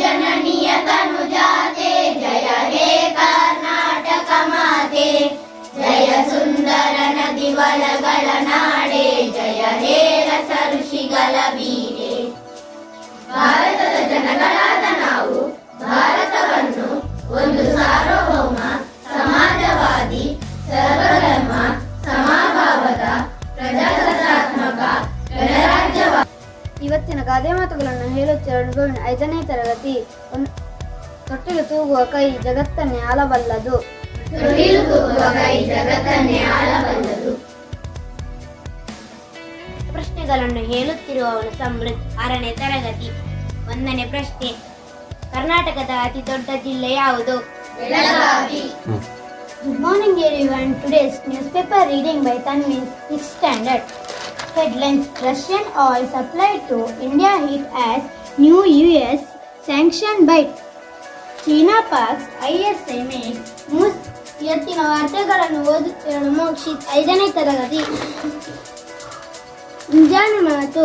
जननीय तनुजाते जय हे कर्णाटक माते जय सुन्दर नदिवल ಇವತ್ತಿನ ಗಾದೆ ಮಾತುಗಳನ್ನು ಹೇಳುತ್ತಿರುವ ಗೋವಿಂದ ಐದನೇ ತರಗತಿ. ಒಂದ್- ತೊಟ್ಟಿಲು ತೂಗುವ ಕೈ ಜಗತ್ತನ್ನೇ ಆಳಬಲ್ಲದು. ಪ್ರಶ್ನೆಗಳನ್ನು ಹೇಳುತ್ತಿರುವವನು ಸಮೃದ್ಧ ಆರನೇ ತರಗತಿ. ಒಂದನೇ ಪ್ರಶ್ನೆ. ಕರ್ನಾಟಕದ ಅತಿ ದೊಡ್ಡ ಜಿಲ್ಲೆ ಯಾವುದು? Good morning everyone. Today's newspaper reading by Tanvi, 6th standard. Headlines Russian oil supplied to India hit as new US sanction bite. China pox ಐಎಸ್ಎಂಎ ಮೂಸ್ ಇವತ್ತಿನ ವಾರ್ತೆಗಳನ್ನು ಓದುತ್ತಿರುವ ಮೋಕ್ಷಿತ್ ಐದನೇ ತರಗತಿ ಮುಂಜಾನೆ ಮಾತು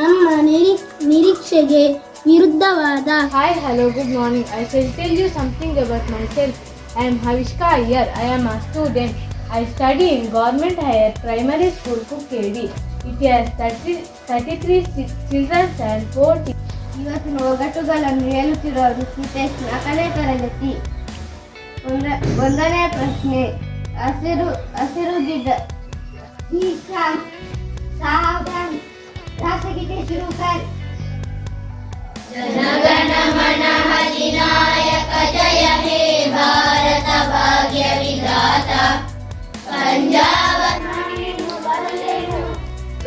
ನಮ್ಮ ನಿರಿ ನಿರೀಕ್ಷೆಗೆ ವಿರುದ್ಧವಾದ Hi, hello, good morning. I shall tell you something about myself. I am Havishka Iyer. I am a student. I study in Government Higher Primary School, Kukkedi. It has 30, 33 chi- children and 4 teachers. ಇವತ್ತಿನ ಒಗಟುಗಳನ್ನು ಹೇಳುತ್ತಿರುವರು ನಿತೇಶ್ ನಾಲ್ಕನೇ ತರಗತಿ. ಒಂದ- ಒಂದನೇ ಪ್ರಶ್ನೆ. ಹಸಿರು ಹಸಿರು ಗಿಡ.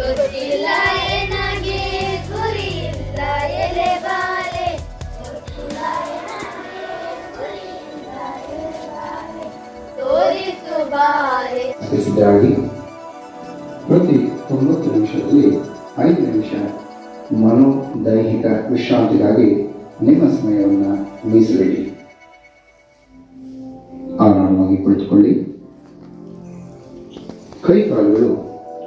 ಗೊತ್ತಿಲ್ಲ ಗುರಿ ಇಲ್ಲ ಎಲೆ ಬಾಲೆ. ತೋರಿಸು ಬಾಲೆ. ಪ್ರತಿ ತೊಂಬತ್ತು ನಿಮಿಷದಲ್ಲಿ ಐದು ನಿಮಿಷ ಮನೋ ದೈಹಿಕ ವಿಶ್ರಾಂತಿಗಾಗಿ ನಿಮ್ಮ ಸಮಯವನ್ನು ಮೀಸಲಿಡಿ. ಆರಾಮವಾಗಿ ಕುಳಿತುಕೊಳ್ಳಿ. ಕೈಕಾಲುಗಳು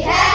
Yeah.